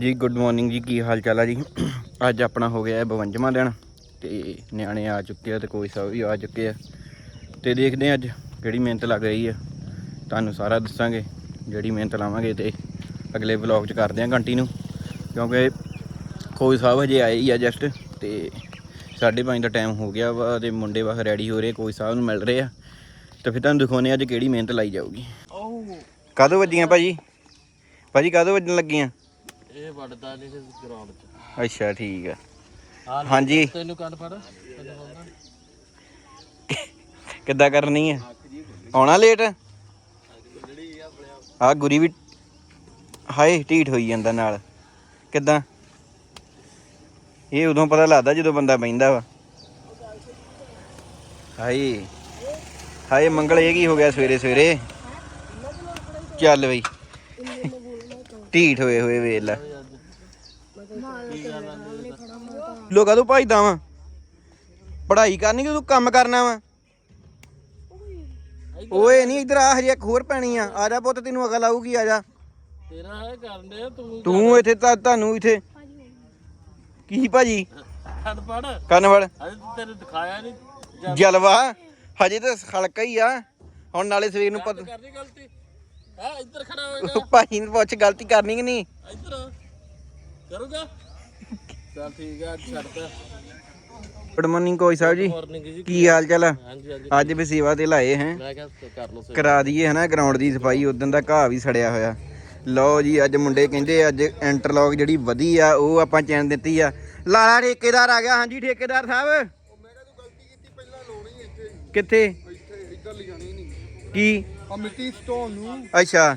ਜੀ good morning ਜੀ ਕੀ ਹਾਲ ਚਾਲ ਆ ਜੀ? ਅੱਜ ਆਪਣਾ ਹੋ ਗਿਆ ਹੈ 52ਵਾਂ ਦਿਨ ਤੇ ਨਿਆਣੇ ਆ ਚੁੱਕੇ ਆ ਤੇ ਕੋਈ ਸਭ ਵੀ ਆ ਚੁੱਕੇ ਆ। ਤੇ ਦੇਖਦੇ ਆ ਅੱਜ ਕਿਹੜੀ ਮਿਹਨਤ ਲੱਗ ਰਹੀ ਆ। ਤੁਹਾਨੂੰ ਸਾਰਾ ਦੱਸਾਂਗੇ ਜਿਹੜੀ ਮਿਹਨਤ ਲਾਵਾਂਗੇ ਤੇ ਅਗਲੇ ਵਲੌਗ 'ਚ ਕਰਦੇ ਆ ਕੰਟੀਨਿਊ ਕਿਉਂਕਿ ਕੋਈ ਸਾਹਿਬ ਹਜੇ ਆਏ ਹੀ ਆ ਜਸਟ ਤੇ 5:30 ਦਾ ਟਾਈਮ ਹੋ ਗਿਆ ਵਾ ਤੇ ਮੁੰਡੇ ਵਾਹ ਰੈਡੀ ਹੋ ਰਹੇ ਕੋਈ ਸਾਹਿਬ ਨੂੰ ਮਿਲ ਰਹੇ ਆ। ਤੇ ਫਿਰ ਤੁਹਾਨੂੰ ਦਿਖਾਉਨੇ ਅੱਜ ਕਿਹੜੀ ਮਿਹਨਤ ਲਾਈ ਜਾਊਗੀ। ਕਦੋਂ ਵੱਜੀਆਂ ਭਾਜੀ? ਭਾਜੀ ਕਦੋਂ ਵੱਜਣ ਲੱਗੀਆਂ? ਇਹ ਵੱਡਦਾ ਨਹੀਂ ਤੇ ਗਰਾਊਂਡ 'ਚ। ਅੱਛਾ ਠੀਕ ਆ। ਲੈ, ਹਾਂਜੀ। ਤੈਨੂੰ ਕੰਨ ਫੜ ਤੈਨੂੰ ਬੋਲਦਾ ਕਿੱਦਾਂ ਕਰਨੀ ਹੈ ਆਉਣਾ ਲੇਟ ਆ ਗੁਰੀ ਵੀ ਹਾਏ ਢੀਠ ਹੋਈ ਜਾਂਦਾ ਨਾਲ। ਕਿੱਦਾਂ? ਇਹ ਉਦੋਂ ਪਤਾ ਲੱਗਦਾ ਜਦੋਂ ਬੰਦਾ ਬੈਂਦਾ ਵਾ। ਹਾਏ ਹਾਏ ਮੰਗਲ ਇਹ ਕੀ ਹੋ ਗਿਆ ਸਵੇਰੇ ਸਵੇਰੇ? ਚੱਲ ਬਈ। ਢੀਠ ਹੋਏ ਹੋਏ ਵੇਖ ਲੈ। ਲੋਕਾਂ ਤੋਂ ਭਜਦਾ ਵਾ। ਪੜ੍ਹਾਈ ਕਰਨੀ ਕਿ ਤੂੰ ਕੰਮ ਕਰਨਾ ਵਾ? ਓਏ ਨਹੀਂ ਇਧਰ ਆ ਹਜੇ ਇੱਕ ਹੋਰ ਪੈਣੀ ਆ। ਆ ਜਾ ਪੁੱਤ ਤੈਨੂੰ ਅਕਲ ਆਊਗੀ ਆ ਜਾ। ਤੇਰਾ ਹੈ ਕਰਨ ਦੇ ਤੂੰ ਤੂੰ ਇੱਥੇ ਤਾਂ ਤੁਹਾਨੂੰ ਇੱਥੇ। ਕੀ ਭਾਜੀ? ਕੰਨਵੜ ਅਜੇ ਤੇਰੇ ਦਿਖਾਇਆ ਨਹੀਂ ਜਲਵਾ। ਹਜੇ ਤਾਂ ਖਲਕਾ ਹੀ ਆ। ਹੁਣ ਨਾਲੇ ਸਵੇਰ ਨੂੰ ਪਤਾ ਕਰਨੀ ਗਲਤੀ। ਹੈ ਇੱਧਰ ਖੜਾ ਹੋਏਗਾ। ਭਾਈ ਨੂੰ ਪੁੱਛ ਗਲਤੀ ਕਰਨੀ ਕਿ ਨਹੀਂ? ਇੱਧਰ ਕਰੂਗਾ? ਚੱਲ ਠੀਕ ਹੈ ਛੱਡਦਾ ਗੁੱਡ ਮਾਰਨਿੰਗ ਕੋਈ ਸਾਹਿਬ ਜੀ। ਕੀ ਹਾਲ ਚਾਲ ਹਾਂਜੀ ਹਾਂਜੀ। ਅੱਜ ਵੀ ਸੇਵਾ ਤੇ ਲਾਏ ਹੈ। ਮੈਂ ਕਿਹਾ ਕਰ ਲਓ ਸੇਵਾ। ਕਰਾ ਦਈਏ ਹਨਾ ਗਰਾਊਂਡ ਦੀ ਸਫ਼ਾਈ ਉਦੋਂ ਦਾ ਘਾਹ ਵੀ ਸੜਿਆ ਹੋਇਆ। ਲਓ ਜੀ ਅੱਜ ਮੁੰਡੇ ਕਹਿੰਦੇ ਅੱਜ ਇੰਟਰਲੌਕ ਜਿਹੜੀ ਵਧੀ ਆ ਉਹ ਆਪਾਂ ਚੈਨ ਦਿੱਤੀ ਆ। ਲਾਲਾ ਠੇਕੇਦਾਰ ਆ ਗਿਆ ਹਾਂਜੀ ਠੇਕੇਦਾਰ ਸਾਹਿਬ। ਕਿੱਥੇ? ਕੀ? ਆ ਮਿੱਟੀ ਸਟੋਨ ਨੂੰ। ਅੱਛਾ।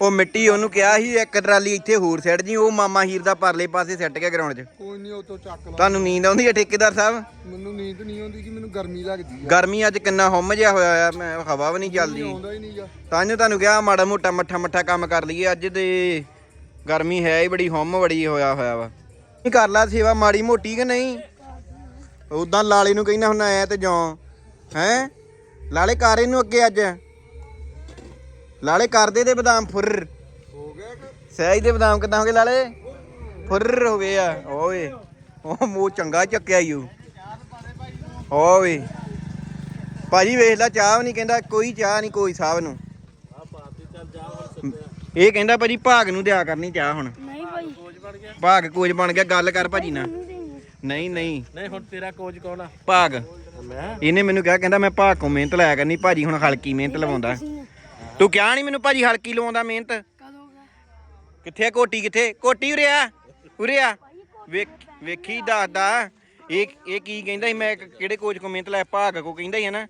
ਉਹ ਮਿੱਟੀ ਉਹਨੂੰ ਕਿਹਾ ਸੀ ਇੱਕ ਟਰਾਲੀ ਇੱਥੇ ਹੋਰ ਸੈੱਟ ਜੀ ਉਹ ਮਾਮਾ ਹੀਰ ਦਾ ਪਰਲੇ ਪਾਸੇ ਸੈੱਟ ਗਿਆ ਗਰਾਊਂਡ 'ਚ। ਕੋਈ ਨਹੀਂ ਉਹ ਤੋਂ ਚੱਕ ਲਾ। ਤੁਹਾਨੂੰ ਨੀਂਦ ਆਉਂਦੀ ਹੈ ਠੇਕੇਦਾਰ ਸਾਹਿਬ? ਮੈਨੂੰ ਨੀਂਦ ਨਹੀਂ ਆਉਂਦੀ ਕਿ ਮੈਨੂੰ ਗਰਮੀ ਲੱਗਦੀ ਆ। ਗਰਮੀ ਅੱਜ ਕਿੰਨਾ ਹੁੰਮ ਜਿਹਾ ਹੋਇਆ ਆ ਮੈਂ ਹਵਾ ਵੀ ਨਹੀਂ ਚੱਲਦੀ। ਆਉਂਦਾ ਹੀ ਨਹੀਂਗਾ। ਤਾਂ ਜੋ ਤੁਹਾਨੂੰ ਕਿਹਾ ਮਾੜਾ ਮੋਟਾ ਮੱਠਾ ਮੱਠਾ ਕੰਮ ਕਰ ਲਈਏ ਅੱਜ ਤੇ ਗਰਮੀ ਹੈ ਹੀ ਬੜੀ ਹੁੰਮ ਬੜੀ ਹੋਇਆ ਹੋਇਆ ਵਾ। ਨਹੀਂ ਕਰ ਲਾ ਸੇਵਾ ਮਾੜੀ ਮੋਟੀ ਕਿ ਨਹੀਂ? ਉਦਾਂ ਲਾਲੇ ਨੂੰ ਕਹਿੰਦਾ ਹੁਣ ਆਇਆ ਤੇ ਜਾਂ ਹੈ? ਲਾਲੇ ਕਰ ਇਹਨੂੰ ਅੱਗੇ ਅੱਜ। ਲਾਲੇ ਕਰਦੇ ਤੇ ਬਦਾਮ ਫੁਰ ਹੋ ਗਿਆ ਸਹਿਜ ਦੇ ਬਦਾਮ ਕਿਦਾਂ ਹੋ ਗਏ ਲਾਲੇ? ਫੁਰ ਹੋ ਗਏ ਆ। ਓਏ ਉਹ ਮੂੰਹ ਚੰਗਾ ਚੱਕਿਆ ਓ। ਓਏ। ਭਾਜੀ ਵੇਖ ਲੈ ਚਾਹ ਵੀ ਨਹੀਂ ਕਹਿੰਦਾ ਕੋਈ ਚਾਹ ਨਹੀਂ ਕੋਈ ਸਾਹਿਬ ਨੂੰ। ਆ ਬਾਤੀ ਚੱਲ ਜਾ ਹੁਣ ਸਿੱਧਾ ਇਹ ਕਹਿੰਦਾ ਭਾਜੀ ਭਾਗ ਨੂੰ ਦਿਆ ਕਰਨੀ ਚਾਹ ਹੁਣ। ਨਹੀਂ ਭਾਈ। ਭਾਗ ਕੋਚ ਬਣ ਗਿਆ ਗੱਲ ਕਰ ਭਾਜੀ ਨਾਲ। ਨਹੀਂ ਨਹੀਂ। ਨਹੀਂ ਹੁਣ ਤੇਰਾ ਕੋਚ ਕੌਣ ਆ? ਭਾਗ। ਮੈਂ? ਇਹਨੇ ਮੈਨੂੰ ਕਿਹਾ ਕਹਿੰਦਾ ਮੈਂ ਭਾਗ ਕੋ ਮਿਹਨਤ ਲਾਇਆ ਕਰਨੀ ਭਾਜੀ ਹੁਣ ਹਲਕੀ ਮਿਹਨਤ ਲਵਾਉਂਦਾ। ਤੂੰ ਕਿਹਾ ਨਹੀਂ ਮੈਨੂੰ ਭਾਜੀ ਹਲਕੀ ਲਵਾਉਂਦਾ ਮਿਹਨਤ। ਕਿੱਥੇ ਆ ਕੋਟੀ ਕਿੱਥੇ? ਕੋਟੀ ਉਰੇ ਆ ਉਰੇ ਆ। ਵੇਖ ਵੇਖੀ ਦੱਸਦਾ। ਇਹ ਇਹ ਕੀ ਕਹਿੰਦਾ ਸੀ? ਮੈਂ ਕਿਹੜੇ ਕੋਚ ਕੋ ਮਿਹਨਤ ਲਾਇਆ ਭਾਗ ਕੋ ਕਹਿੰਦਾ ਹੀ ਹੈ ਨਾ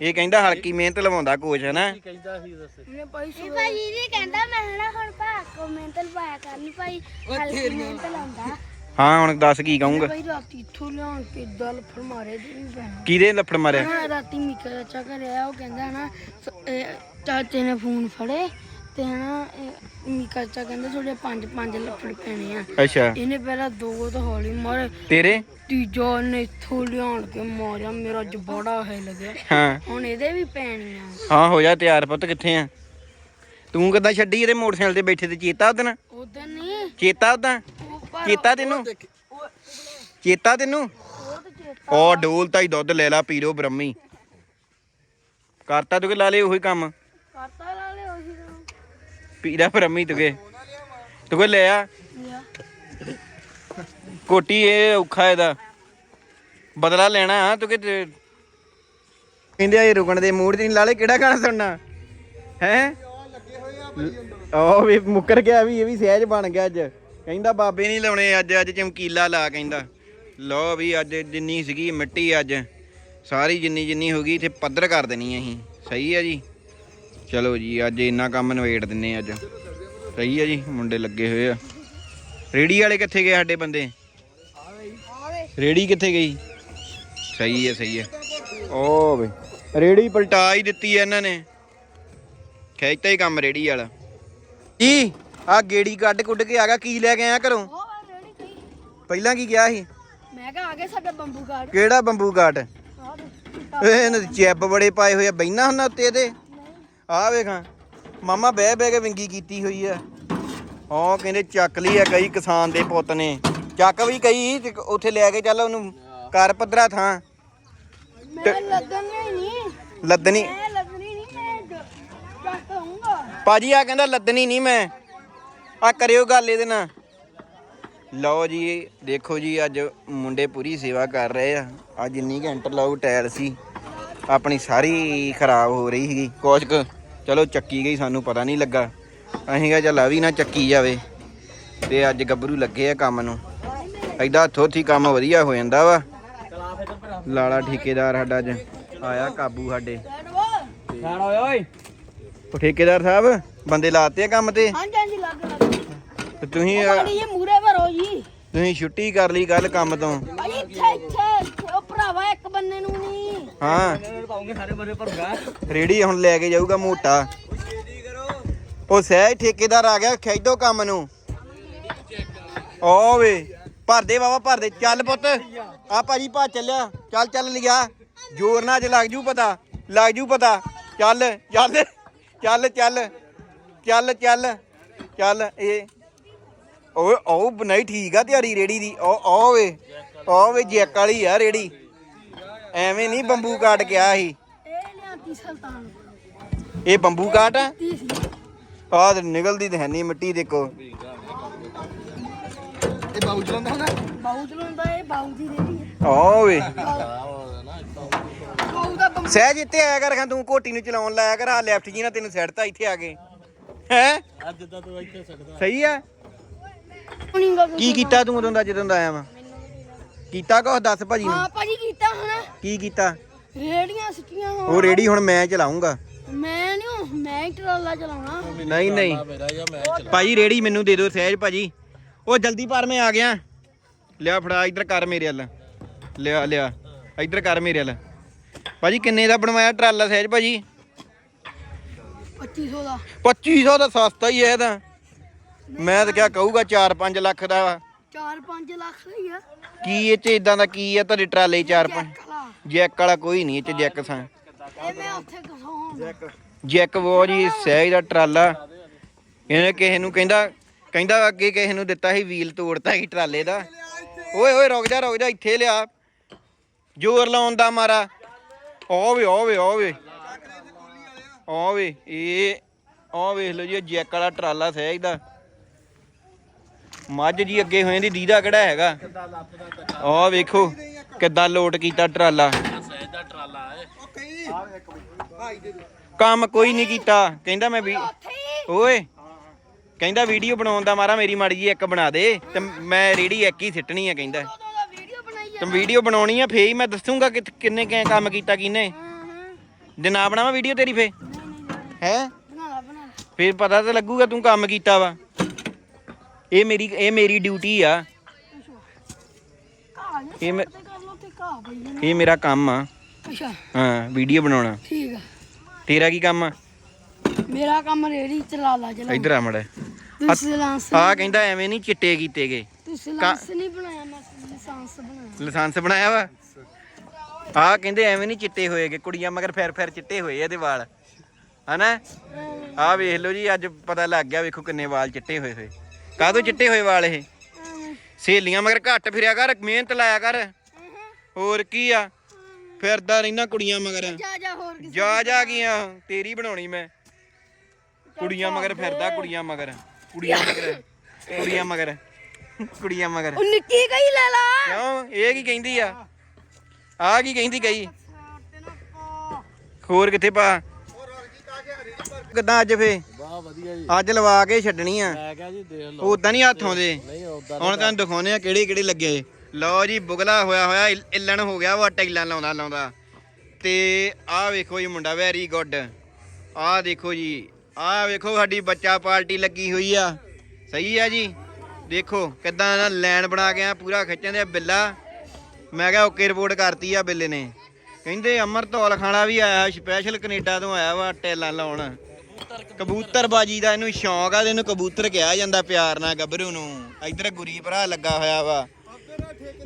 ਇਹ ਕਹਿੰਦਾ ਹਲਕੀ ਮਿਹਨਤ ਲਵਾਉਂਦਾ ਕੋਚ ਹੈ ਨਾ ਕਹਿੰਦਾ ਸੀ ਦੱਸ? ਇਹ ਭਾਈ ਜੀ ਕਹਿੰਦਾ ਮੈਂ ਨਾ ਹੁਣ ਭਾ ਕੋ ਮਿਹਨਤ ਲਵਾਇਆ ਕਰਨੀ ਭਾਈ ਹਲਕੀ ਮਿਹਨਤ ਲਾਉਂਦਾ। ਹਾਂ ਹੁਣ ਦੱਸ ਕੀ ਕਹੂੰਗਾ? ਭਾਈ ਰਾਤੀ ਇੱਥੋਂ ਲਿਆਉਣ ਕੇ ਦਲ ਫਰਮਾਰੇ ਦੇ ਵੀ ਪੈਣਾ ਕਿਹਦੇ ਲੱਫੜ ਮਾਰਿਆ? ਹਾਂ ਰਾਤੀ ਮਿੱਕਾ ਚਾਚਾ ਘਰੇ ਆਇਆ ਉਹ ਕਹਿੰਦਾ ਨਾ ਸ- ਇਹ ਚਾਚੇ ਨੇ ਫੋਨ ਫੜੇ ਤੇ ਇਹ ਮਿੱਕਾ ਚਾਚਾ ਕਹਿੰਦਾ ਤੁਹਾਡੇ ਪੰਜ ਪੰਜ ਲੱਫੜ ਪੈਣੇ ਆ। ਅੱਛਾ। ਇਹਨੇ ਪਹਿਲਾਂ ਦੋ ਤਾਂ ਹੌਲੀ ਮਾਰੇ। ਤੇਰੇ? ਤੀਜਾ ਨੇ ਇੱਥੋਂ ਲਿਆਉਣ ਕੇ ਮਾਰਿਆ ਮੇਰਾ ਜਬੜਾ ਹੈ ਲੱਗਿਆ। ਹਾਂ। ਹੁਣ ਇਹਦੇ ਵੀ ਪੈਣੀਆਂ ਹਾਂ ਹੋ ਜਾ ਤਿਆਰ ਪੁੱਤ ਕਿੱਥੇ ਆ? ਤੂੰ ਕਿੱਦਾਂ ਛੱਡੀ ਇਹਦੇ ਮੋਟਰਸਾਈਕਲ ਤੇ ਬੈਠੇ ਤੇ ਚੇਤਾ ਉਹਦਨ ਉਦੋਂ ਨਹੀਂ ਚੇਤਾ ਉਹਦਾ? ਪਰ ਚੇਤਾ ਤੈਨੂੰ? ਚੇਤਾ ਤੈਨੂੰ? ਉਹ ਤੇ ਉਹ ਡੋਲਤਾ ਹੀ ਦੁੱਧ ਲੈ ਲਾ ਪੀ ਲੋ ਬ੍ਰਹਮੀ। ਕਰਤਾ ਤੂੰ ਕਿ ਲਾ ਲੇ ਉਹੀ ਕੰਮ? ਕਰਤਾ ਲਾ ਲਿਆ ਉਹੀ ਤਾਂ ਪੀਦਾ ਬ੍ਰਹਮੀ ਤੁਗੇ ਤੂੰ ਕਿ ਲੈ ਆ ਕੋਟੀ ਇਹ ਔਖਾ ਇਹਦਾ। ਬਦਲਾ ਲੈਣਾ ਤੂੰ ਕਿ ਤੇ- ਕਹਿੰਦੇ ਆ ਇਹ ਰੁਕਣ ਦੇ ਮੂਡ 'ਚ ਨਹੀਂ ਲਾਲੇ ਕਿਹੜਾ ਗਾਣਾ ਸੁਣਨਾ? ਹੈ? ਉਹ ਵੀ ਮੁੱਕਰ ਗਿਆ ਵੀ ਇਹ ਵੀ ਸਹਿਜ ਬਣ ਗਿਆ ਅੱਜ। ਕਹਿੰਦਾ ਬਾਬੇ ਨਹੀਂ ਲਾਉਣੇ ਅੱਜ ਅੱਜ ਚਮਕੀਲਾ ਲਾ ਕਹਿੰਦਾ। ਲਓ ਵੀ ਅੱਜ ਜਿੰਨੀ ਸੀਗੀ ਮਿੱਟੀ ਅੱਜ, ਸਾਰੀ ਜਿੰਨੀ ਜਿੰਨੀ ਹੋ ਗਈ, ਇੱਥੇ ਪੱਧਰ ਕਰ ਦੇਣੀ ਅਸੀਂ। ਸਹੀ ਹੈ ਜੀ? ਚਲੋ ਜੀ, ਅੱਜ ਇੰਨਾ ਕੰਮ ਨਵੇੜ ਦਿੰਨੇ ਅੱਜ। ਸਹੀ ਹੈ ਜੀ, ਮੁੰਡੇ ਲੱਗੇ ਹੋਏ ਆ। ਰੇੜੀ ਵਾਲੇ ਕਿੱਥੇ ਗਏ ਸਾਡੇ ਬੰਦੇ? ਰੇੜੀ ਕਿੱਥੇ ਗਈ? ਸਹੀ ਹੈ ਸਹੀ ਹੈ ਓ ਬਈ, ਰੇੜੀ ਪਲਟਾ ਹੀ ਦਿੱਤੀ ਐ ਇਹਨਾਂ ਨੇ। ਖਿੱਚਤਾ ਹੀ ਕੰਮ ਰੇੜੀ ਵਾਲਾ। ਕੀ? ਆ ਗੇੜੀ ਕੱਢ ਕੁੱਟ ਕੇ ਆ ਗਿਆ ਕੀ ਲੈ ਕੇ ਆਇਆ ਘਰੋਂ? ਉਹ ਰੈਡੀ ਕਹੀ ਪਹਿਲਾਂ ਕੀ ਗਿਆ ਸੀ? ਮੈਂ ਕਿਹਾ ਆ ਗਏ ਸਾਡਾ ਬੰਬੂ ਕਾਰਡ ਕਿਹੜਾ ਬੰਬੂ ਕਾਟ ਇਹ ਇਹਨਾਂ ਦੇ ਚੈਪ ਬੜੇ ਪਾਏ ਹੋਏ ਆ ਬੈਨਾ ਹੁੰਦਾ ਉੱਤੇ ਇਹਦੇ। ਆ ਵੇਖਾਂ ਮਾਮਾ ਬਹਿ ਬਹਿ ਕੇ ਵਿੰਗੀ ਕੀਤੀ ਹੋਈ ਆ। ਉਹ ਕਹਿੰਦੇ ਚੱਕ ਲਈ ਆ ਕਈ ਕਿਸਾਨ ਦੇ ਪੁੱਤ ਨੇ। ਚੱਕ ਵੀ ਕਈ ਤੇ ਉੱਥੇ ਲੈ ਕੇ ਚੱਲ ਉਹਨੂੰ ਕਰ ਪੱਧਰਾ ਥਾਂ। ਮੈਂ ਲੱਗਣੀ ਨਹੀਂ ਲੱਦਣੀ। ਮੈਂ ਲੱਗਣੀ ਨਹੀਂ ਮੈਂ ਚੱਕ ਆਉਂਗਾ ਭਾਜੀ ਆ ਕਹਿੰਦਾ ਲੱਦਣੀ ਨਹੀਂ ਮੈਂ। ਆ ਕਰਿਓ ਗੱਲ ਇਹਦੇ ਨਾਲ। ਲਓ ਜੀ ਦੇਖੋ ਜੀ ਅੱਜ ਮੁੰਡੇ ਪੂਰੀ ਸੇਵਾ ਕਰ ਰਹੇ ਆ। ਆ ਜਿੰਨੀ ਘੰਟ ਲਾਉ ਟਾਇਰ ਸੀ। ਆਪਣੀ ਸਾਰੀ ਖਰਾਬ ਹੋ ਰਹੀ ਸੀਗੀ। ਕੁਛ ਕੁ ਚਲੋ ਚੱਕੀ ਗਈ ਸਾਨੂੰ ਪਤਾ ਨਹੀਂ ਲੱਗਾ। ਅਸੀਂ ਕਿਹਾ ਚੱਲ ਆ ਵੀ ਨਾ ਚੱਕੀ ਜਾਵੇ। ਤੇ ਅੱਜ ਗੱਭਰੂ ਲੱਗੇ ਆ ਕੰਮ ਨੂੰ। ਐਡਾ ਥੋਥੀ ਕੰਮ ਵਧੀਆ ਹੋ ਜਾਂਦਾ ਵਾ। ਲਾਲਾ ਠੇਕੇਦਾਰ ਸਾਡਾ ਅੱਜ ਆਇਆ ਕਾਬੂ ਸਾਡੇ। ਛਾੜ ਓਏ ਓਏ। ਠੇਕੇਦਾਰ ਸਾਹਿਬ ਬੰਦੇ ਲਾਤੇ ਆ ਕੰਮ ਤੇ? ਹਾਂਜੀ। ਤੇ ਤੁਸੀਂ ਪਾਣੀ ਇਹ ਮੂਰੇ ਭਰੋ ਜੀ। ਤੁਸੀਂ ਛੁੱਟੀ ਕਰ ਲਈ ਕੱਲ ਕੰਮ ਤੋਂ। ਭਾਈ ਇੱਥੇ ਇੱਥੇ। ਇੱਥੇ ਉਹ ਭਰਾਵਾ ਇੱਕ ਬੰਨੇ ਨੂੰ ਨਹੀਂ ਹਾਂ। ਪਾਉਂਗੇ ਸਾਰੇ ਬੰਦੇ ਭਰੂਗਾ ਰੇੜੀ ਹੁਣ ਲੈ ਕੇ ਜਾਊਗਾ ਮੋਟਾ। ਉਹ ਸਹਿਜ ਠੇਕੇਦਾਰ ਆ ਗਿਆ ਖੈਦੋ ਕੰਮ ਨੂੰ। ਓ ਵੇ ਭਰ ਦੇ ਬਾਬਾ ਭਰ ਦੇ। ਚੱਲ ਪੁੱਤ ਆ ਭਾਜੀ ਭਾ ਚੱਲਿਆ। ਚੱਲ ਚੱਲ ਲਿਆ। ਜ਼ੋਰ ਨਾਲ ਅੱਜ ਲੱਗ ਜੂ ਪਤਾ। ਲੱਗ ਜੂ ਪਤਾ। ਚੱਲ ਚੱਲ ਚੱਲ ਚੱਲ ਚੱਲ ਚੱਲ ਚੱਲ ਇਹ ਓਏ ਉਹ ਨਹੀਂ ਠੀਕ ਆ ਤਿਆਰੀ ਰੇੜੀ ਦੀ। ਉਹ ਉਹ ਵੇ ਉਹ ਵੇ ਜੈਕ ਵਾਲੀ ਆ ਰੇੜੀ। ਐਵੇਂ ਨਹੀਂ ਬੰਬੂ ਕਾਟ ਗਿਆ ਸੀ। ਇਹ ਲਿਆਂਤੀ ਸੁਲਤਾਨ ਇਹ ਬੰਬੂ ਕਾਟ ਆ? ਆਹ ਤੇ ਨਿਕਲਦੀ ਤੇ ਹੈ ਨਹੀਂ ਮਿੱਟੀ ਦੇਖੋ ਇਹ ਬਾਬੂ ਚਲਾਉਂਦਾ ਹੁੰਦਾ ਬਾਹੂ ਚਲਾਉਂਦਾ ਇਹ ਬਾਹੂ ਦੀ ਰੇੜੀ ਓ ਵੇ। ਬਾਹੂ ਦਾ ਬੰਬ ਸਹਿਜ ਇੱਥੇ ਆਇਆ ਕਰ ਖਾਂ ਤੂੰ ਕੋਟੀ ਨੂੰ ਚਲਾਉਣ ਲਾਇਆ ਕਰ ਆ ਲੈਫਟ ਜੀ ਨਾਲ ਤੈਨੂੰ ਸੈੱਟ ਤਾਂ ਇੱਥੇ ਆ ਗਏ ਹੈ? ਅੱਜ ਤਾਂ ਤੂੰ ਇੱਥੇ ਛੱਡਦਾ ਸਹੀ ਆ? ਕੀ ਕੀਤਾ ਤੂੰ ਉਦੋਂ ਦਾ ਜਦੋਂ ਦਾ ਆਇਆ ਵਾ? ਕੀਤਾ ਕੁਛ? ਦੱਸ ਭਾਜੀ ਨੂੰ। ਹਾਂ ਭਾਜੀ ਕੀਤਾ ਹੁਣ। ਕੀ ਕੀਤਾ? ਰੇੜੀਆਂ ਸਿੱਟੀਆਂ ਹੁਣ। ਉਹ ਰੇੜੀ ਹੁਣ ਮੈਂ ਚਲਾਉਂਗਾ ਮੈਂ ਨਹੀਂ ਮੈਂ ਹੀ ਟਰਾਲਾ ਚਲਾਉਣਾ। ਨਹੀਂ ਨਹੀਂ। ਭਾਜੀ ਰੇੜੀ ਮੈਨੂੰ ਦੇ ਦਿਓ ਸਹਿਜ ਭਾਜੀ। ਉਹ ਜਲਦੀ ਪਰ ਮੈਂ ਆ ਗਿਆ। ਲਿਆ ਫੜਾ ਇੱਧਰ ਕਰ ਮੇਰੇ ਵੱਲ। ਲਿਆ ਲਿਆ। ਇੱਧਰ ਕਰ ਮੇਰੇ ਵੱਲ। ਭਾਜੀ ਕਿੰਨੇ ਦਾ ਬਣਵਾਇਆ ਟਰਾਲਾ ਸਹਿਜ ਭਾਜੀ? 2500 ਦਾ। 2500 ਦਾ ਸਸਤਾ ਹੀ ਹੈ ਇਹਦਾ ਮੈਂ ਤਾਂ ਕਿਹਾ ਕਹੂਗਾ 4-5 ਲੱਖ ਦਾ ਵਾ। 4-5 ਲੱਖ ਦਾ ਹੀ ਆ। ਕੀ ਇਹ ਚ ਇਦਾਂ ਦਾ ਕੀ ਆ? ਤੁਹਾਡੇ ਟਰਾਲੇ 4-5 ਕਲਾ ਜੈਕ ਵਾਲਾ। ਕੋਈ ਨਹੀਂ ਇਹ ਚ ਜੈਕ ਸਾਂ। ਇਹ ਮੈਂ ਉੱਥੇ ਕਸਾਉਂ ਜੈਕ। ਉਹ ਜੀ ਸਹਿਜ ਦਾ ਟਰਾਲਾ। ਇਹਨੇ ਕਿਸੇ ਨੂੰ ਕਹਿੰਦਾ ਕਹਿੰਦਾ ਅੱਗੇ ਕਿਸੇ ਨੂੰ ਦਿੱਤਾ ਸੀ ਵੀਲ ਤੋੜਤਾ ਸੀ ਟਰਾਲੇ ਦਾ। ਓਏ ਓਏ ਰੁਕ ਜਾ ਰੁਕ ਜਾ ਇੱਥੇ ਲਿਆ। ਜ਼ੋਰ ਲਾਉਣ ਦਾ ਮਾਰਾ। ਓ ਵੇ ਓ ਵੇ ਓ ਵੇ। ਓ ਵੇ ਇਹ ਓ ਵੇਖ ਲਓ ਜੀ ਇਹ ਜੈਕ ਵਾਲਾ ਟਰਾਲਾ ਸਹਿਜ ਦਾ। ਮੱਝ ਜੀ ਅੱਗੇ ਹੋਏ ਦੀ ਦੀਦਾ ਕਿਹੜਾ ਹੈਗਾ? ਓ ਵੇਖੋ ਕਿੱਦਾਂ ਲੋਟ ਕੀਤਾ ਟਰਾਲਾ। ਕੰਮ ਕੋਈ ਨਹੀਂ ਕੀਤਾ। ਕਹਿੰਦਾ ਮੈਂ ਵੀ ਓਏ ਕਹਿੰਦਾ ਵੀਡੀਓ ਬਣਾਉਣ ਦਾ ਮਾਰਾ ਮੇਰੀ ਮਾੜੀ ਜੀ ਇੱਕ ਬਣਾ ਦੇ ਤੇ ਮੈਂ ਰੇੜੀ ਇੱਕ ਹੀ ਸਿੱਟਣੀ ਆ ਕਹਿੰਦਾ। ਤੇ ਵੀਡੀਓ ਬਣਾਉਣੀ ਆ ਫੇਰ ਹੀ ਮੈਂ ਦੱਸੂਗਾ ਕਿ ਕਿੰਨੇ ਕਿੰਨੇ ਕੰਮ ਕੀਤਾ ਕਿਨੇ ਜੇ ਨਾ ਬਣਾਵਾਂ ਵੀਡੀਓ ਤੇਰੀ ਫੇ ਹੈ? ਬਣਾ ਲਾ ਬਣਾ ਲਾ। ਫੇਰ ਪਤਾ ਤਾਂ ਲੱਗੂਗਾ ਤੂੰ ਕੰਮ ਕੀਤਾ ਵਾ। ਇਹ ਮੇਰੀ ਇਹ ਮੇਰੀ ਡਿਊਟੀ ਆ। ਘਾਹ ਨੇ ਇਹ ਮੈਂ- ਤੇ ਕਰ ਲੋ ਤੇ ਘਾਹ ਪਈ ਜਾਣਾ ਇਹ ਮੇਰਾ ਕੰਮ ਆ। ਅੱਛਾ। ਹਾਂ ਵੀਡੀਓ ਬਣਾਉਣਾ। ਠੀਕ ਆ। ਤੇਰਾ ਕੀ ਕੰਮ ਆ? ਮੇਰਾ ਕੰਮ ਰੇੜੀ ਚਲਾ ਲਾ ਚਲਾ ਇੱਧਰ ਆ ਮੜਾ ਤੁਸੀਂ ਲਾਂਸ ਆ ਕਹਿੰਦਾ ਐਵੇਂ ਨਹੀਂ ਚਿੱਟੇ ਕੀਤੇ ਗਏ। ਤੁਸੀਂ ਲਾਂਸ ਨਹੀਂ ਬਣਾਇਆ ਮੈਂ ਲਾਂਸ ਬਣਾਇਆ। ਲਾਇਸੈਂਸ ਬਣਾਇਆ ਵਾ? ਆ ਕਹਿੰਦੇ ਐਵੇਂ ਨਹੀਂ ਚਿੱਟੇ ਹੋਏਗੇ ਕੁੜੀਆਂ ਮਗਰ ਫਿਰ ਫਿਰ ਚਿੱਟੇ ਹੋਏ ਆ ਇਹਦੇ ਵਾਲ। ਹਨਾ? ਆ ਵੇਖ ਲਓ ਜੀ ਅੱਜ ਪਤਾ ਲੱਗ ਗਿਆ ਵੇਖੋ ਕਿੰਨੇ ਵਾਲ ਚਿੱਟੇ ਹੋਏ ਹੋਏ। ਕਾਹਤੋਂ ਚਿੱਟੇ ਹੋਏ ਵਾਲ ਇਹ? ਸਹੇਲੀਆਂ ਮਗਰ ਘੱਟ ਫਿਰਿਆ ਕਰ ਮਿਹਨਤ ਲਾਇਆ ਕਰ। ਹੋਰ ਕੀ ਆ? ਫਿਰਦਾ ਰਹਿਣਾ ਕੁੜੀਆਂ ਮਗਰ। ਜਾ ਜਾ ਹੋਰ ਕਿਸੇ ਜਾ ਜਾ ਗਈਆਂ ਤੇਰੀ ਬਣਾਉਣੀ ਮੈਂ। ਕੁੜੀਆਂ ਮਗਰ ਫਿਰਦਾ ਕੁੜੀਆਂ ਮਗਰ ਕੁੜੀਆਂ ਮਗਰ ਕੁੜੀਆਂ ਮਗਰ ਕੁੜੀਆਂ ਮਗਰ। ਉਹ ਨਿੱਕੀ ਗਈ ਲੈ ਲਾ। ਕਿਉਂ? ਇਹ ਕੀ ਕਹਿੰਦੀ ਆ? ਆ ਕੀ ਕਹਿੰਦੀ ਗਈ? ਹੋਰ ਕਿੱਥੇ ਪਾ? ਕਿੱਦਾਂ ਅੱਜ ਫੇ? ਵਾਹ ਵਧੀਆ ਜੀ। ਅੱਜ ਲਵਾ ਕੇ ਛੱਡਣੀ ਆ। ਮੈਂ ਕਿਹਾ ਜੀ ਦੇਖ ਲਓ। ਉਦਾਂ ਨਹੀਂ ਹੱਥੋਂ ਦੇ ਨਹੀਂ ਉਦਾਂ ਹੁਣ ਤੁਹਾਨੂੰ ਦਿਖਾਉਨੇ ਆ ਕਿਹੜੇ ਕਿਹੜੇ ਲੱਗੇ। ਲਓ ਜੀ ਬੁਗਲਾ ਹੋਇਆ ਹੋਇਆ ਇਲ- ਇੱਲਣ ਹੋ ਗਿਆ ਵਾ ਟੈਲਾਂ ਲਾਉਂਦਾ ਲਾਉਂਦਾ। ਤੇ ਆਹ ਵੇਖੋ ਜੀ ਮੁੰਡਾ ਵੈਰੀ ਗੁੱਡ ਆਹ ਦੇਖੋ ਜੀ ਆਹ ਵੇਖੋ ਸਾਡੀ ਬੱਚਾ ਪਾਰਟੀ ਲੱਗੀ ਹੋਈ ਆ। ਸਹੀ ਆ ਜੀ। ਦੇਖੋ ਕਿੱਦਾਂ ਨਾ ਲਾਈਨ ਬਣਾ ਕੇ ਆ ਪੂਰਾ ਖਿੱਚਣ ਦੇ ਬਿੱਲਾ। ਮੈਂ ਕਿਹਾ ਓਕੇ ਰਿਪੋਰਟ ਕਰਤੀ ਆ ਬਿੱਲੇ ਨੇ। ਕਹਿੰਦੇ ਅਮਰਤੌਲ ਖਾਣਾ ਵੀ ਆਇਆ ਸਪੈਸ਼ਲ ਕੈਨੇਡਾ ਤੋਂ ਆਇਆ ਵਾ ਟੈਲਾਂ ਲਾਉਣ। ਕਬੂਤਰਬਾਜੀ ਦਾ ਇਹਨੂੰ ਸ਼ੌਂਕ ਆ ਤੇ ਇਹਨੂੰ ਕਬੂਤਰ ਕਿਹਾ ਜਾਂਦਾ ਪਿਆਰ ਨਾਲ ਗੱਭਰੂ ਨੂੰ। ਇੱਧਰ ਗੁਰੀ ਭਰਾ ਲੱਗਾ ਹੋਇਆ ਵਾ।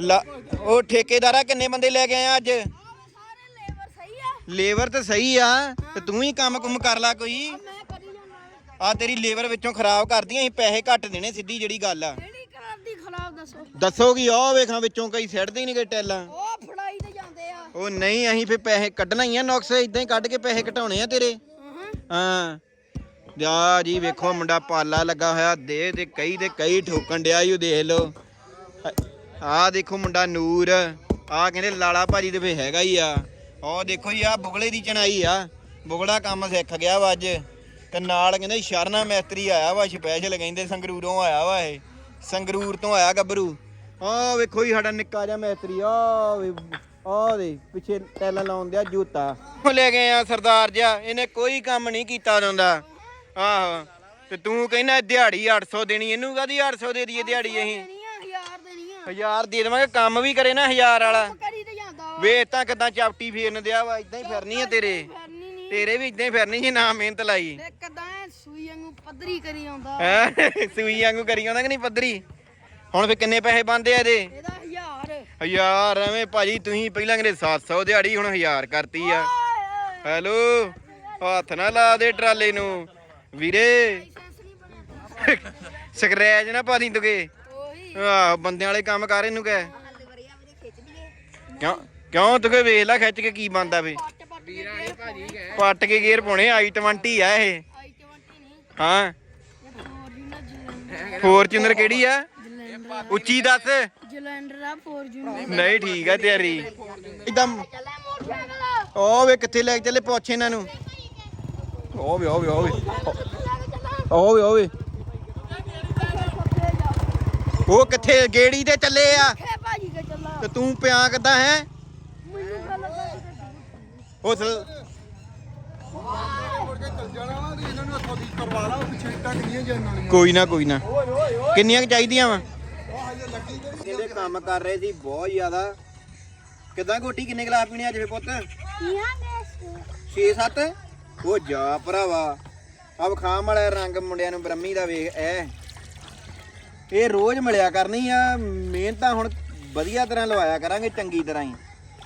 ਲਾ- ਉਹ ਠੇਕੇਦਾਰਾ ਕਿੰਨੇ ਬੰਦੇ ਲੈ ਕੇ ਆਇਆ ਅੱਜ? ਸਾਰੇ ਲੇਬਰ ਸਹੀ ਆ। ਲੇਬਰ ਤਾਂ ਸਹੀ ਆ ਤੇ ਤੂੰ ਹੀ ਕੰਮ ਕੁਮ ਕਰ ਲਾ ਕੋਈ। ਮੈਂ ਕਰੀ ਜਾਣਾ ਆ ਤੇਰੀ ਲੇਬਰ ਵਿੱਚੋਂ ਖਰਾਬ ਕਰਦੀਆਂ ਅਸੀਂ ਪੈਸੇ ਘੱਟ ਦੇਣੇ ਸਿੱਧੀ ਜਿਹੜੀ ਗੱਲ ਆ। ਕਿਹੜੀ ਕਰਾਦੀ ਖਰਾਬ ਦੱਸੋ। ਦੱਸੋਗੀ ਉਹ ਵੇਖਾਂ ਵਿੱਚੋਂ ਕਈ ਸਿੱਟਦੇ ਹੀ ਨਹੀਂ ਗਏ ਟੈਲਾਂ। ਉਹ ਫੜਾਈ ਤੇ ਜਾਂਦੇ ਆ। ਉਹ ਨਹੀਂ ਅਸੀਂ ਫੇ ਪੈਸੇ ਕੱਢਣਾ ਹੀ ਆ ਨੁਕਸ ਇਦਾਂ ਹੀ ਕੱਢ ਕੇ ਪੈਸੇ ਘਟਾਉਣੇ ਆ ਤੇਰੇ। ਹਾਂ। ਹਾਂ ਜੀ ਵੇਖੋ ਮੁੰਡਾ ਪਾਲਾ ਲੱਗਾ ਹੋਇਆ, ਦੇ ਤੇ ਕਈ ਤੇ ਕਈ ਠੋਕਣ ਡਿਆ ਈ ਓ ਦੇਖ ਲਓ। ਆਹ ਦੇਖੋ ਮੁੰਡਾ ਨੂਰ ਆਹ ਕਹਿੰਦੇ ਲਾਲਾ ਭਾਜੀ ਤੇ ਫੇ ਹੈਗਾ ਹੀ ਆ। ਉਹ ਦੇਖੋ ਜੀ, ਆ ਬੁਗਲੇ ਦੀ ਚਣਾਈ ਆ। ਬੁਗੜਾ ਕੰਮ ਸਿੱਖ ਗਿਆ ਵਾ ਅੱਜ। ਤੇ ਨਾਲ ਕਹਿੰਦੇ ਸ਼ਰਨਾ ਮੈਸਤਰੀ ਆਇਆ ਵਾ ਸਪੈਸ਼ਲ ਕਹਿੰਦੇ ਸੰਗਰੂਰੋਂ ਆਇਆ ਵਾ ਇਹ। ਸੰਗਰੂਰ ਤੋਂ ਆਇਆ ਗੱਭਰੂ। ਆਹ ਵੇਖੋ ਜੀ ਸਾਡਾ ਨਿੱਕਾ ਜਿਹਾ ਮੈਸਤਰੀ ਆ ਵੇ ਆਹ ਦੇ ਪਿੱਛੇ ਟੈਲਾਂ ਲਾਉਣ ਦਿਆ ਜੂਤਾ। ਉਹ ਲੈ ਗਏ ਆ ਸਰਦਾਰ ਜਿਹਾ ਇਹਨੇ ਕੋਈ ਕੰਮ ਨਹੀਂ ਕੀਤਾ ਹੁੰਦਾ ਆਹੋ ਤੇ ਤੂੰ ਕਹਿੰਦਾ ਦਿਹਾੜੀ 800 ਦੇਣੀ ਇਹਨੂੰ ਕਾਦੀ 800 ਦੇ ਦਈਏ ਦਿਹਾੜੀ ਅਸੀਂ? ਹਜ਼ਾਰ ਦੇ ਦੇਵਾਂਗੇ ਕੰਮ ਵੀ ਕਰੇ ਨਾ ਹਜ਼ਾਰ ਵਾਲਾ। ਕਰੀ ਤੇ ਜਾਂਦਾ ਵਾ। ਤਾਂ ਕਿਦਾਂ ਚਾਪਟੀ ਫੇਰਨ ਦਿਆ ਵਾ ਇਦਾਂ ਹੀ ਫਿਰਨੀ ਆ ਤੇਰੇ। ਨਹੀਂ। ਤੇਰੇ ਵੀ ਇਦਾਂ ਹੀ ਫਿਰਨੀ ਜੇ ਨਾ ਮਿਹਨਤ ਲਾਈ। ਤੇ ਕਦਾਂ ਐਂ ਸੂਈ ਵਾਂਗੂ ਪੱਧਰੀ ਕਰੀ ਆਉਂਦਾ। ਹੈ ਸੂਈ ਵਾਂਗੂ ਕਰੀ ਆਉਂਦਾ ਕਿ ਨਹੀਂ ਪੱਧਰੀ? ਹੁਣ ਫੇ ਕਿੰਨੇ ਪੈਸੇ ਬੰਦੇ ਆ ਇਹਦੇ? ਇਹਦਾ ਹਜ਼ਾਰ ਹਜ਼ਾਰ ਐਵੇਂ ਭਾਜੀ ਤੁਸੀਂ ਪਹਿਲਾਂ ਕਹਿੰਦੇ 700 ਦਿਹਾੜੀ ਹੁਣ ਹਜ਼ਾਰ ਕਰਤੀ ਆ। ਹੈਲੋ ਹੱਥ ਨਾ ਲਾ ਦੇ ਟਰਾਲੇ ਨੂੰ। ਵੀਰੇ ਸਕਰੈਚ ਨਾ ਪਾ ਦੀ ਉਹੀ ਆਹ ਬੰਦਿਆਂ ਵਾਲੇ ਕੰਮ ਕਰ ਇਹਨੂੰ ਕਹਿ। ਕਿਉਂ ਕਿਉਂ ਤੁਕੇ ਵੇਖ ਲੈ ਖਿੱਚ ਕੇ ਕੀ ਬੰਦਾ ਵੇ। ਪੱਟ ਕੇ ਗੇਰ ਗੇਅਰ ਪਾਉਣੇ ਆਈ 20 ਆ ਇਹ। ਆਈ 20 ਨਹੀਂ ਹਾਂ ਫੋਰਚੂਨਰ ਕਿਹੜੀ ਆ? ਉੱਚੀ ਦੱਸ। ਜਲੰਧਰ ਆ ਫੋਰਜੂਨਰ ਨਹੀਂ ਠੀਕ ਆ ਤੇਰੀ ਇਦਾਂ ਚੱਲੇ ਮੋਟਰਸਾਈਕਲ ਉਹ ਵੇ ਕਿੱਥੇ ਲੈ ਕੇ ਚੱਲੇ? ਪੁੱਛ ਇਹਨਾਂ ਨੂੰ। ਉਹ ਵੇ ਉਹ ਵੇ ਉਹ ਵੇ। ਉਹ ਵੇ ਉਹ ਵੇ। ਉਹ ਕਿੱਥੇ? ਗੇੜੀ ਤੇ ਚੱਲੇ ਆ। ਤੇ ਤੂੰ ਪਿਆ ਕਿੱਦਾਂ ਹੈ? ਮੈਨੂੰ ਗੱਲ ਲੱਗਾ ਉਸ ਕੋਈ ਨਾ ਕੋਈ ਨਾ। ਕਿੰਨੀਆਂ ਕੁ ਚਾਹੀਦੀਆਂ ਵਾ? ਜਿਹੜੀ ਇਹਦੇ ਕੰਮ ਕਰ ਰਹੇ ਸੀ ਬਹੁਤ ਜ਼ਿਆਦਾ। ਕਿਦਾਂ ਗੋਟੀ ਕਿੰਨੇ ਗਲਾਸ ਪੀਣੇ ਅੱਜ ਫੇ ਪੁੱਤ? ਯਾ ਗੈਸ 6-7 ਉਹ ਜਾ ਭਰਾਵਾ। ਆ ਵਿਖਾਮ ਵਾਲਾ ਰੰਗ ਮੁੰਡਿਆਂ ਨੂੰ ਬ੍ਰਹਮੀ ਦਾ ਵੇਖ ਐ। ਇਹ ਰੋਜ਼ ਮਿਲਿਆ ਕਰਨੀ ਆ ਮਿਹਨਤਾਂ ਹੁਣ ਵਧੀਆ ਤਰ੍ਹਾਂ ਲਵਾਇਆ ਕਰਾਂਗੇ ਚੰਗੀ ਤਰ੍ਹਾਂ ਹੀ।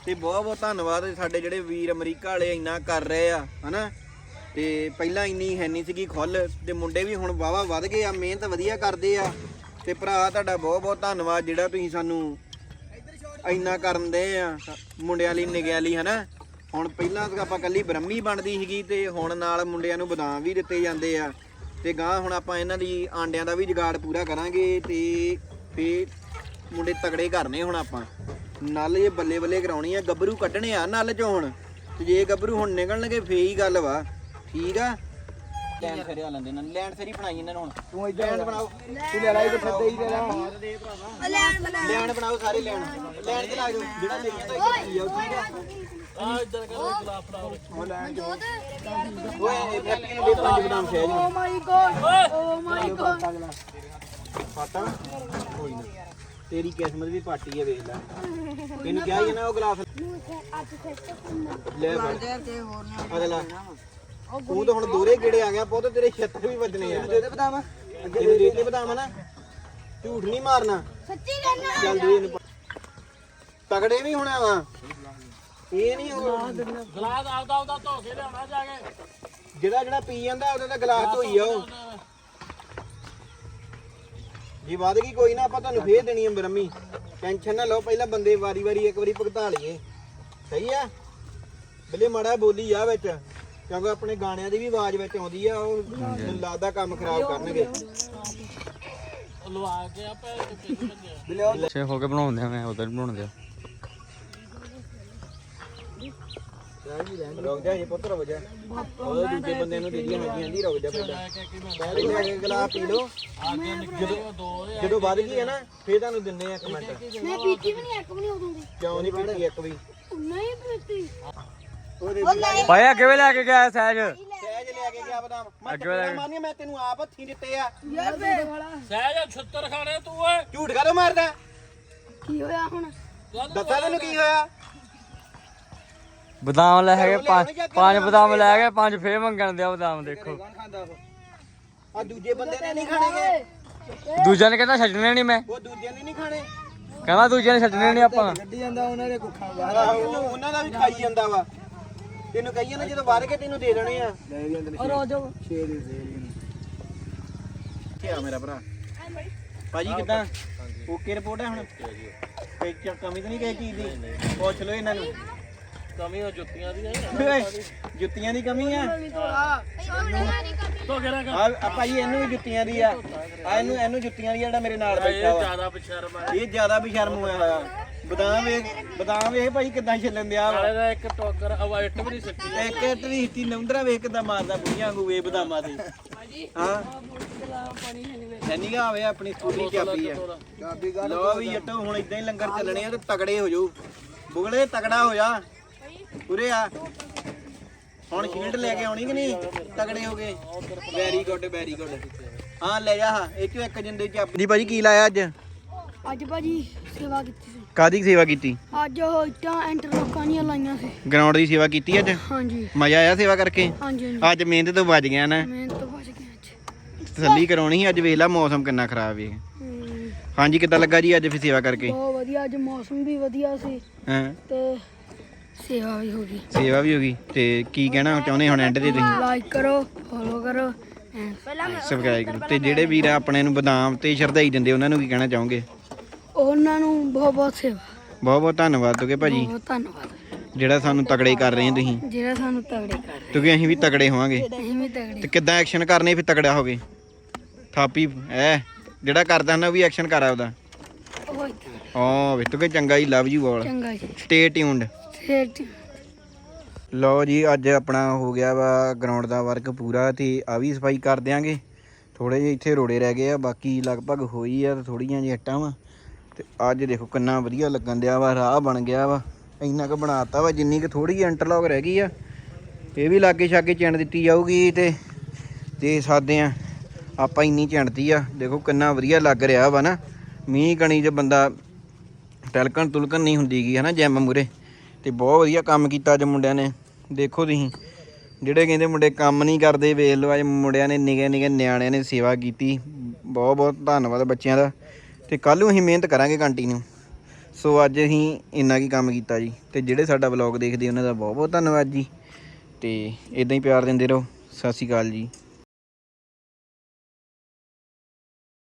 ਤੇ ਬਹੁਤ ਬਹੁਤ ਧੰਨਵਾਦ ਸਾਡੇ ਜਿਹੜੇ ਵੀਰ ਅਮਰੀਕਾ ਵਾਲੇ ਇੰਨਾ ਕਰ ਰਹੇ ਆ ਹਨਾ? ਤੇ ਪਹਿਲਾਂ ਇੰਨੀ ਹੈ ਨਹੀਂ ਸੀਗੀ ਖੁੱਲ ਤੇ ਮੁੰਡੇ ਵੀ ਹੁਣ ਵਾਵਾ ਵੱਧ ਗਏ ਆ ਮਿਹਨਤ ਵਧੀਆ ਕਰਦੇ ਆ। ਤੇ ਭਰਾ, ਤੁਹਾਡਾ ਬਹੁਤ ਬਹੁਤ ਧੰਨਵਾਦ ਜਿਹੜਾ ਤੁਸੀਂ ਸਾਨੂੰ ਇੰਨਾ ਕਰਨ ਦੇ ਆ, ਮੁੰਡਿਆਂ ਲਈ, ਨਿਗਿਆ ਲਈ, ਹਨਾ? ਹੁਣ ਪਹਿਲਾਂ ਤਾਂ ਆਪਾਂ ਕੱਲੀ ਬ੍ਰਹਮੀ ਬਣਦੀ ਸੀਗੀ ਤੇ ਹੁਣ ਨਾਲ ਮੁੰਡਿਆਂ ਨੂੰ ਬਦਾਮ ਵੀ ਦਿੱਤੇ ਜਾਂਦੇ ਆ। ਤੇ ਗਾਂ ਹੁਣ ਆਪਾਂ ਇਹਨਾਂ ਦੀ ਆਂਡਿਆਂ ਦਾ ਵੀ ਜੁਗਾੜ ਪੂਰਾ ਕਰਾਂਗੇ ਤੇ ਫੇ ਮੁੰਡੇ ਤਗੜੇ ਕਰਨੇ ਹੁਣ ਆਪਾਂ। ਨਲ ਇਹ ਬੱਲੇ ਬੱਲੇ ਕਰਾਉਣੀ ਆ, ਗੱਭਰੂ ਕੱਢਣੇ ਆ ਨਲ ਚੋਂ ਹੁਣ। ਤੇ ਜੇ ਗੱਭਰੂ ਹੁਣ ਨਿਕਲਣਗੇ ਫੇ ਹੀ ਗੱਲ ਵਾ। ਠੀਕ ਆ? ਲੈਂਡ ਫੇਰੇ ਆ ਲੈਂਦੇ ਇਹਨਾਂ ਨੂੰ। ਲੈਂਡ ਫੇਰੀ ਬਣਾਈ ਇਹਨਾਂ ਨੂੰ ਹੁਣ। ਤੂੰ ਇਦਾਂ ਬਣਾਓ। ਤੂੰ ਲੈ ਲੈ ਇਹ ਫੱਦੇ ਹੀ ਲੈ ਲੈ। ਲੈਣ ਬਣਾਓ। ਸਾਰੇ ਲੈਣ। ਲੈਣ ਤੇ ਲਾ ਜਾਓ। ਜਿਹੜਾ ਲੈ ਜਾਂਦਾ ਇੱਧਰ ਆ ਠੀਕ ਆ ਆ ਇਦਾਂ ਕਰ ਗੁਲਾਬ ਫੜਾਓ ਉਹ ਲੈਣ ਜੋ ਓਏ ਫੈਕਟਰੀ ਨੂੰ ਦੇ ਪੰਜ ਬਦਾਮ ਸਹਿਜ ਓ ਮਾਈ ਗੋਡ ਓ ਮਾਈ ਗੋਡ। ਫਾਟਾ ਕੋਈ ਨਾ। ਤੇਰੀ ਕਿਸਮਤ ਵੀ ਪਾਟੀ ਹੈ ਵੇਖ ਲੈ। ਤੈਨੂੰ ਕਿਹਾ ਹੀ ਨਾ ਉਹ ਗਲਾਸ ਅੱਜ ਫਿਰ ਲੈ ਫੜ। ਅਗਲਾ। ਤੂੰ ਤਾਂ ਹੁਣ ਦੂਰੇ ਕਿਹੜੇ ਆ ਗਿਆ ਪੁੱਤ ਤੇਰੇ ਛੱਤਰ ਵੀ ਵੱਜਣੇ ਆ। ਦੇ ਦੇ ਬਦਾਮ। ਅੱਗੇ ਦੇ ਦੇ ਬਦਾਮ ਨਾ। ਝੂਠ ਨਹੀਂ ਮਾਰਨਾ। ਸੱਚੀ ਕਹਿਣਾ ਚੱਲ ਦੇ ਇਹਨੂੰ ਤਗੜੇ ਵੀ ਹੋਣਾ ਵਾ ਇਹ ਨਹੀਂ ਉਹ ਗਲਾਸ ਆਪਦਾ ਆਪਦਾ ਧੋ ਕੇ ਲਿਆਉਣਾ ਜਾ ਕੇ। ਜਿਹੜਾ ਜਿਹੜਾ ਪੀ ਜਾਂਦਾ ਉਹਦਾ ਤਾਂ ਗਲਾਸ ਧੋਈ ਜਾਓ। ਜੇ ਵੱਧ ਗਈ ਕੋਈ ਨਾ ਆਪਾਂ ਤੁਹਾਨੂੰ ਫੇਰ ਦੇਣੀ ਹੈ ਬਰਮੀ। ਟੈਨਸ਼ਨ ਨਾ ਲਓ ਪਹਿਲਾਂ ਬੰਦੇ ਵਾਰੀ ਵਾਰੀ ਇੱਕ ਵਾਰੀ ਭੁਗਤਾ ਲਈਏ। ਸਹੀ ਆ? ਬਿੱਲੇ ਮਾੜਾ ਬੋਲੀ ਆ ਵਿੱਚ। ਕਿਉਂਕਿ ਆਪਣੇ ਗਾਣਿਆਂ ਦੀ ਵੀ ਆਵਾਜ਼ ਵਿੱਚ ਆਉਂਦੀ ਆ ਉਹ ਮੈਨੂੰ ਲੱਗਦਾ ਕੰਮ ਖਰਾਬ ਕਰਨਗੇ। ਉਹ ਲਵਾ ਕੇ ਆਪੇ ਅੱਛੇ ਹੋ ਕੇ ਬਣਾਉਂਦੇ ਆ ਮੈਂ ਉਧਰ ਬਣਾਉਂਦੇ ਆ। ਰੁਕ ਜਾ ਇਹ ਪੁੱਤ ਰੁਕ ਜਾ। ਉਹ ਦੂਜੇ ਬੰਦੇ ਨੂੰ ਦੇ ਦੀਆਂ ਹੈਗੀਆਂ ਦੀ ਰੁਕ ਜਾ ਪਹਿਲਾਂ ਪਹਿਲੇ ਲੈ ਕੇ ਗਲਾਸ ਪੀ ਲਓ। ਜਦੋਂ ਵੱਧ ਗਈ ਹੈ ਨਾ ਫੇਰ ਤੁਹਾਨੂੰ ਦਿੰਨੇ ਆ ਇੱਕ ਮਿੰਟ। ਮੈਂ ਪੀਤੀ ਵੀ ਨਹੀਂ ਇੱਕ ਵੀ ਨਹੀਂ ਉਦੋਂ ਦੀ। ਕਿਉਂ ਨਹੀਂ ਪੀਤੀ ਇੱਕ ਵੀ? ਨਹੀਂ ਪੀਤੀ। ਉਹਦੇ ਭਾਈ ਅੱਗੇ ਵੀ ਲੈ ਕੇ ਗਿਆ ਸਹਿਜ? ਸਹਿਜ ਲੈ ਕੇ ਗਿਆ ਬਦਾਮ। ਮੈਂ ਟੱਕਰਾਂ ਮਾਰਨੀਆਂ ਮੈਂ ਤੈਨੂੰ ਆਪ ਹੱਥੀਂ ਦਿੱਤੇ ਆ। ਯਾਰ ਬੇ ਵਾਲਾ। ਸਹਿਜ ਛੁੱਤਰ ਖਾਣੇ ਤੂੰ ਓਏ। ਝੂਠ ਕਾਹਦੋਂ ਮਾਰਦਾ? ਕੀ ਹੋਇਆ ਹੁਣ? ਦੱਸਾਂ ਤੈਨੂੰ ਕੀ ਹੋਇਆ? ਬਦਾਮ ਲੈ ਕੇ ਪੰਜ ਪੰਜ ਬਦਾਮ ਲੈ ਕੇ ਪੰਜ ਫੇਰ ਮੰਗਣ ਦਿਆ ਬਦਾਮ ਦੇਖੋ। ਆ ਦੂਜੇ ਬੰਦੇ ਨੇ ਨਹੀਂ ਖਾਣੇਗੇ ਦੂਜਿਆਂ ਨੇ ਕਹਿੰਦਾ ਛੱਡਣੇ ਨਹੀਂ ਮੈਂ। ਉਹ ਦੂਜੇ ਨੇ ਨਹੀਂ ਖਾਣੇ। ਕਹਿੰਦਾ ਦੂਜਿਆਂ ਨੇ ਛੱਡਣੇ ਨਹੀਂ ਆਪਾਂ। ਗੱਡੀ ਜਾਂਦਾ ਉਹਨਾਂ ਦੇ ਕੁੱਖਾਂ ਉਹ- ਉਹਨਾਂ ਦਾ ਵੀ ਖਾਈ ਜਾਂਦਾ ਵਾ। ਤੈਨੂੰ ਕਹੀਏ ਨਾ ਜਦੋਂ ਵੱਧ ਕੇ ਤੈਨੂੰ ਦੇ ਦੇਣੇ ਆ। ਲੈ ਔਰ ਆ ਜਾਓ 6 ਦੇ ਦੇ ਇੱਥੇ ਆ ਮੇਰਾ ਭਰਾ। ਭਾਜੀ ਕਿਦਾਂ? ਓਕੇ ਰਿਪੋਰਟ ਹੈ ਹੁਣ? ਕੋਈ ਚ- ਕਮੀ ਤਾਂ ਨਹੀਂ ਕਿਸੇ ਚੀਜ਼ ਦੀ? ਪੁੱਛ ਲਓ ਇਹਨਾਂ ਨੂੰ। ਕਮੀ ਉਹ ਜੁੱਤੀਆਂ ਦੀ ਹੈ ਜੁੱਤੀਆਂ ਦੀ ਕਮੀ ਆ? ਤੋ ਕਿਹੜਾ ਆ ਇਹਨੂੰ ਵੀ ਜੁੱਤੀਆਂ ਦੀ ਆ। ਆ ਇਹਨੂੰ ਇਹਨੂੰ ਜੁੱਤੀਆਂ ਦੀ ਜਿਹੜਾ ਮੇਰੇ ਨਾਲ ਬੈਠਾ ਵਾ। ਜ਼ਿਆਦਾ ਬਸ਼ਰਮ ਹੈ ਇਹ ਜ਼ਿਆਦਾ ਵੀ ਸ਼ਰਮ ਹੋਇਆ ਹੋਇਆ। ਬਦਾਮ ਵੇਖ ਬਦਾਮ ਵੇਖ ਭਾਈ ਕਿਦਾਂ ਛਿੱਲਣ ਦਿਆ ਵਾ? ਨਾਲੇ ਦਾ ਇੱਕ ਟੋਕਰ ਅਵਾਈਟ ਵੀ ਨਹੀਂ ਸਕਦੀ ਇੱਕ ਇੱਕ ਤਵੀਸਤੀ ਨੰਦਰਾ ਵੇਖ ਕਿਦਾਂ ਮਾਰਦਾ ਬੁੜੀਆਂ ਵਾਂਗੂ ਵੇ ਬਦਾਮਾਂ ਤੇ। ਹਾਂ। ਗਾ ਆਵੇ ਆਪਣੀ ਸਕੂਲੀ ਚਾਬੀ ਆ। ਲੋ ਵੀ ਜੱਟੋ ਹੁਣ ਇਦਾਂ ਹੀ ਲੰਗਰ ਚੱਲਣੇ ਆ ਤੇ ਤਗੜੇ ਹੋ ਜਾਓ। ਬੁਗਲੇ ਤਗੜਾ ਹੋ ਜਾ। ਉਰੇ ਆ। ਹੁਣ ਸ਼ੀਲਡ ਲੈ ਕੇ ਆਉਣੀ ਕਿ ਨਹੀਂ? ਤਗੜੇ ਹੋ ਗਏ। ਵੈਰੀ ਗੁੱਡ ਵੈਰੀ ਗੁੱਡ ਹਾਂ ਲੈ ਜਾ ਹਾਂ। ਇਹ ਚੋਂ ਇੱਕ ਜਿੰਦੇ ਚਾਬੀ ਜੀ ਭਾਜੀ ਕੀ ਲਾਇਆ ਅੱਜ? ਅੱਜ ਭਾਜੀ ਸੇਵਾ ਕੀਤੀ ਸੀ। ਕਾਦੀ ਸੇਵਾ ਕੀਤੀ? ਅੱਜ ਉਹ ਇੱਟਾਂ ਇੰਟਰਲੋਕਾਂ ਦੀਆਂ ਲਾਈਆਂ ਸੀ। ਗਰਾਊਂਡ ਦੀ ਸੇਵਾ ਕੀਤੀ ਅੱਜ? ਹਾਂਜੀ। ਮਜ਼ਾ ਆਇਆ ਸੇਵਾ ਕਰਕੇ? ਹਾਂਜੀ ਹਾਂਜੀ। ਅੱਜ ਮਿਹਨਤ ਤੋਂ ਬਚ ਗਿਆ ਨਾ। ਮੈਂ ਤਾਂ ਬਚ ਗਿਆ ਅੱਜ। ਤਸੱਲੀ ਕਰਾਉਣੀ ਅੱਜ ਵੇਖ ਲਾ ਮੌਸਮ ਕਿੰਨਾ ਖਰਾਬ ਹੈ। ਹਮ, ਹਾਂਜੀ ਕਿੱਦਾਂ ਲੱਗਾ ਜੀ ਅੱਜ ਫਿਰ ਸੇਵਾ ਕਰਕੇ? ਬਹੁਤ ਵਧੀਆ ਅੱਜ ਮੌਸਮ ਵੀ ਵਧੀਆ ਸੀ। ਹਾਂ। ਤੇ ਸੇਵਾ ਵੀ ਹੋ ਗਈ। ਸੇਵਾ ਵੀ ਹੋ ਗਈ। ਤੇ ਕੀ ਕਹਿਣਾ ਚਾਹੁੰਦੇ ਹੁਣ ਐਂਡ ਦੇ ਤੁਸੀਂ? ਲਾਈਕ ਕਰੋ ਫੋਲੋ ਕਰੋ ਐਂ ਸਬਸਕ੍ਰਾਈਬ ਕਰੋ। ਤੇ ਜਿਹੜੇ ਵੀਰ ਆਪਣੇ ਨੂੰ ਬਦਾਮ ਤੇ ਸ਼ਰਧਾਈ ਦਿੰਦੇ ਉਹਨਾਂ ਨੂੰ ਕੀ ਕਹਿਣਾ ਚਾਹੋਗੇ? ਉਹਨਾਂ ਨੂੰ ਬਹੁਤ ਬਹੁਤ ਸੇਵਾ। ਬਹੁਤ ਬਹੁਤ ਧੰਨਵਾਦ ਤੋਗੇ ਭਾਜੀ। ਬਹੁਤ ਧੰਨਵਾਦ। ਜਿਹੜਾ ਸਾਨੂੰ ਤਗੜੇ ਕਰ ਰਹੇ ਹੋ ਤੁਸੀਂ। ਜਿਹੜਾ ਸਾਨੂੰ ਤਗੜੇ ਕਰ ਰਿਹਾ। ਕਿਉਂਕਿ ਅਸੀਂ ਵੀ ਤਗੜੇ ਹੋਵਾਂਗੇ। ਅਸੀਂ ਵੀ ਤਗੜੇ। ਤੇ ਕਿੱਦਾਂ ਐਕਸ਼ਨ ਕਰਨੇ ਫਿਰ ਤਗੜਾ ਹੋਗੇ? ਥਾਪੀ ਐ ਜਿਹੜਾ ਕਰਦਾ ਨਾ ਉਹ ਵੀ ਐਕਸ਼ਨ ਕਰ ਆਪਦਾ। ਉਹ ਏਦਾਂ। ਓ ਵੇ ਤੂੰ ਚੰਗਾ ਹੀ ਲਵ ਯੂ ਆਲ। ਚੰਗਾ ਜੀ। ਸਟੇ ਟਿਊਨਡ ਠੀਕ। ਲਓ ਜੀ ਅੱਜ ਆਪਣਾ ਹੋ ਗਿਆ ਵਾ ਗਰਾਊਂਡ ਦਾ ਵਰਕ ਪੂਰਾ ਤੇ ਆ ਵੀ ਸਫ਼ਾਈ ਕਰ ਦਿਆਂਗੇ। ਥੋੜੇ ਜਿਹੇ ਇੱਥੇ ਰੋੜੇ ਰਹਿ ਗਏ ਆ ਬਾਕੀ ਲਗਭਗ ਹੋਈ ਆ ਥੋੜੀਆਂ ਜਿਹੀਆਂ ਇੱਟਾਂ ਵਾ। ਤੇ ਅੱਜ ਦੇਖੋ ਕਿੰਨਾ ਵਧੀਆ ਲੱਗਣ ਦਿਆ ਵਾ, ਰਾਹ ਬਣ ਗਿਆ ਵਾ। ਇੰਨਾ ਕੁ ਬਣਾਤਾ ਵਾ, ਜਿੰਨੀ ਕੁ ਥੋੜੀ ਜਿਹੀ ਇੰਟਰਲੌਕ ਰਹਿ ਗਈ ਆ। ਇਹ ਵੀ ਲਾਗੇ ਛਾਗੇ ਚਿਣ ਦਿੱਤੀ ਜਾਊਗੀ ਤੇ ਦੇ ਸਕਦੇ ਆ, ਆਪਾਂ ਇੰਨੀ ਚਿਣਤੀ ਆ। ਦੇਖੋ ਕਿੰਨਾ ਵਧੀਆ ਲੱਗ ਰਿਹਾ ਵਾ ਨਾ। ਮੀਂਹ ਕਣੀ ਜੇ ਬੰਦਾ ਟਲਕਣ ਤੁਲਕਣ ਨਹੀਂ ਹੁੰਦੀਗੀ ਹਨਾ, ਜਿਮ ਮੂਰੇ ਤੇ ਬਹੁਤ ਵਧੀਆ ਕੰਮ ਕੀਤਾ ਅੱਜ ਮੁੰਡਿਆਂ ਨੇ। ਦੇਖੋ ਤੁਸੀਂ, ਜਿਹੜੇ ਕਹਿੰਦੇ ਮੁੰਡੇ ਕੰਮ ਨਹੀਂ ਕਰਦੇ, ਵੇਖ ਲਓ ਅੱਜ ਮੁੰਡਿਆਂ ਨੇ ਨਿਗੇ ਨਿਗੇ ਨਿਆਣਿਆਂ ਨੇ ਸੇਵਾ ਕੀਤੀ। ਬਹੁਤ ਬਹੁਤ ਧੰਨਵਾਦ ਬੱਚਿਆਂ ਦਾ। ਤੇ ਕੱਲ ਨੂੰ ਅਸੀਂ ਮਿਹਨਤ ਕਰਾਂਗੇ ਕੰਟੀਨਿਊ ਸੋ ਅੱਜ ਅਸੀਂ ਇੰਨਾ ਕੀ ਕੰਮ ਕੀਤਾ ਜੀ। ਤੇ ਜਿਹੜੇ ਸਾਡਾ ਵਲੌਗ ਦੇਖਦੇ ਉਹਨਾਂ ਦਾ ਬਹੁਤ ਬਹੁਤ ਧੰਨਵਾਦ ਜੀ। ਤੇ ਇਦਾਂ ਹੀ ਪਿਆਰ ਦਿੰਦੇ ਰਹੋ। ਸਤਿ ਸ਼੍ਰੀ ਅਕਾਲ ਜੀ।